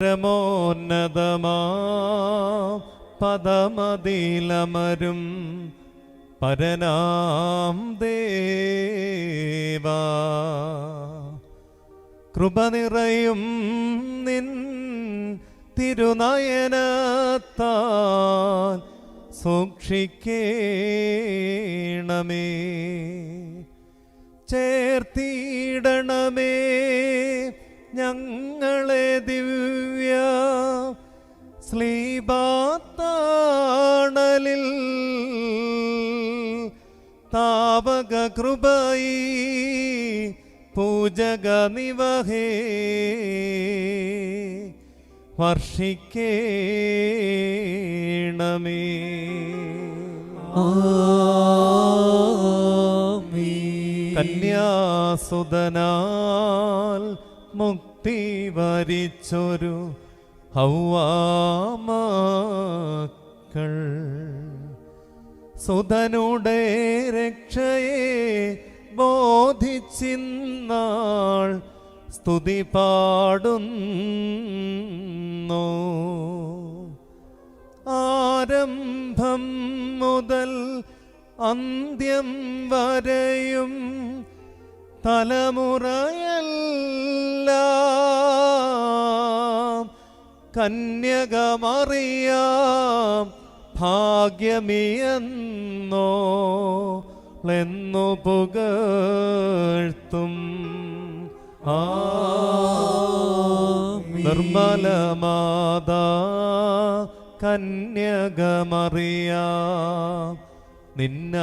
പരമോന്നതമാ പദമതിലമരും പരനാം ദേവാ. കൃപ നിറയും നിൻ തിരുനയനത്താൽ സൂക്ഷിക്കേണമേ. ചേർത്തിടണമേ ഞങ്ങളെ ദിവ്യ ശ്ലീപാത്താണലിൽ താപക കൃപയി പൂജക നിവഹേ. വർഷിക്കേണമേ. കന്യാസുതനാൽ മുക്തി വരിച്ചൊരു ഹൗവാമക്കൾ. സുധനുടെ രക്ഷയെ ബോധിച്ചിന്നാൾ സ്തുതി പാടുന്നു. ആരംഭം മുതൽ അന്ത്യം വരെയും തലമുറയെല്ലാം കന്യകമറിയാം ഭാഗ്യമിയെന്നോ എന്നു പുകഴ്ത്തും. ആ നിർമ്മലമാതാ കന്യകമറിയാം നിന്നവതാരം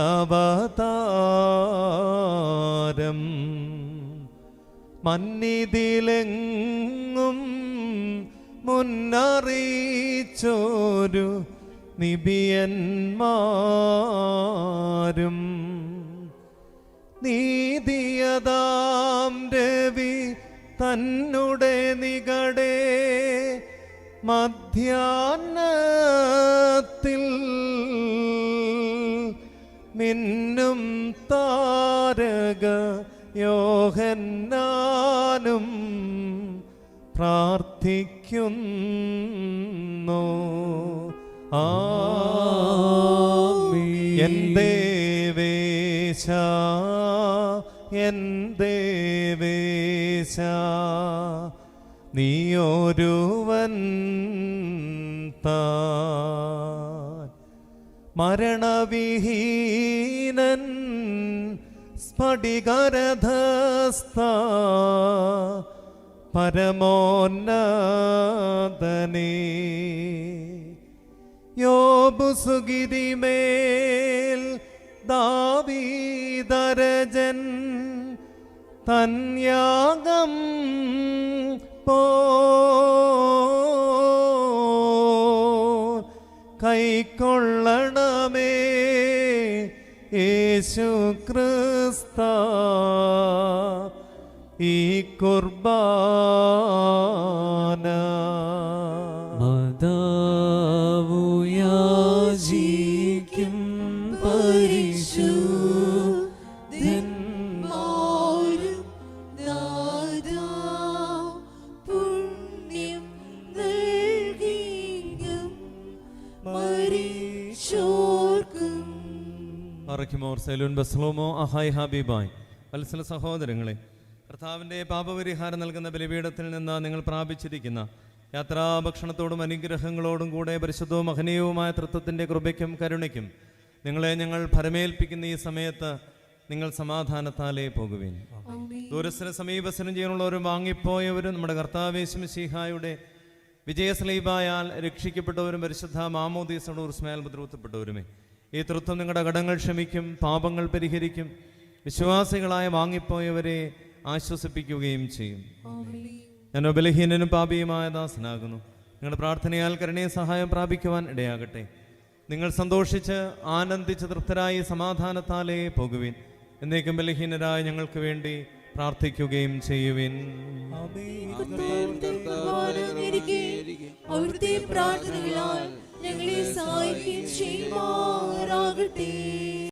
മന്നിതിലെങ്ങും മുന്നറിയിച്ചോരു നിബിയന്മാരും നീതിയതാം രവി തന്നുടെ നികടേ മധ്യാത്തിൽ മിന്നും താരക യോഹന്നാനും പ്രാർത്ഥിക്കുന്നു. ആ ദേവേശ നീയൊരുവൻ താൻ മരണവിഹീനൻ സ്ഫടികരധസ്ഥ പരമോന്നതനേ. യോബു സുഗിരിമേൽ ദാവീദരജൻ തന്യാഗം പോ യേശു ക്രിസ്ത ഈ കുർബാന. മതാവുയാജിക്കും പരിശു മരിച്ചോർക്കും അറക്കിമോർ സെലൂൻ ബസ്ലോമോ അഹായ് ഹബീബായ്. വത്സല സഹോദരങ്ങളെ കർത്താവിന്റെ പാപപരിഹാരം നൽകുന്ന ബലിപീഠത്തിൽ നിന്ന് നിങ്ങൾ പ്രാപിച്ചിരിക്കുന്ന യാത്രാഭക്ഷണത്തോടും അനുഗ്രഹങ്ങളോടും കൂടെ പരിശുദ്ധവും മഹനീയവുമായ തൃത്വത്തിന്റെ കൃപയ്ക്കും കരുണയ്ക്കും നിങ്ങളെ ഞങ്ങൾ ഭരമേൽപ്പിക്കുന്ന ഈ സമയത്ത് നിങ്ങൾ സമാധാനത്താലേ പോകുവിൻ. ദൂരസ്ഥന സമീപസ്ഥനം ചെയ്യാനുള്ളവരും വാങ്ങിപ്പോയവരും നമ്മുടെ കർത്താവേശുമിശിഹായുടെ വിജയസ്ലീബായാൽ രക്ഷിക്കപ്പെട്ടവരും പരിശുദ്ധ മാമോദീസോട് ഉസ്മയാൽ മുദ്രവത്തപ്പെട്ടവരുമേ ഈ തൃത്വം നിങ്ങളുടെ കടങ്ങൾ ക്ഷമിക്കും പാപങ്ങൾ പരിഹരിക്കും വിശ്വാസികളായ വാങ്ങിപ്പോയവരെ ആശ്വസിപ്പിക്കുകയും ചെയ്യും ഞാൻ ബലഹീനനും പാപിയുമായ ദാസനാകുന്നു നിങ്ങളുടെ പ്രാർത്ഥനയാൽ കരുണയെ സഹായം പ്രാപിക്കുവാൻ ഇടയാകട്ടെ നിങ്ങൾ സന്തോഷിച്ച് ആനന്ദിച്ച് തൃപ്തരായി സമാധാനത്താലേ പോകുവിൻ എന്നേക്കും ബലഹീനരായ ഞങ്ങൾക്ക് വേണ്ടി പ്രാർത്ഥിക്കുകയും ചെയ്യുവിൻ ഞങ്ങളെ സഹായിക്കുകയും ചെയ്യുമാറാകട്ടെ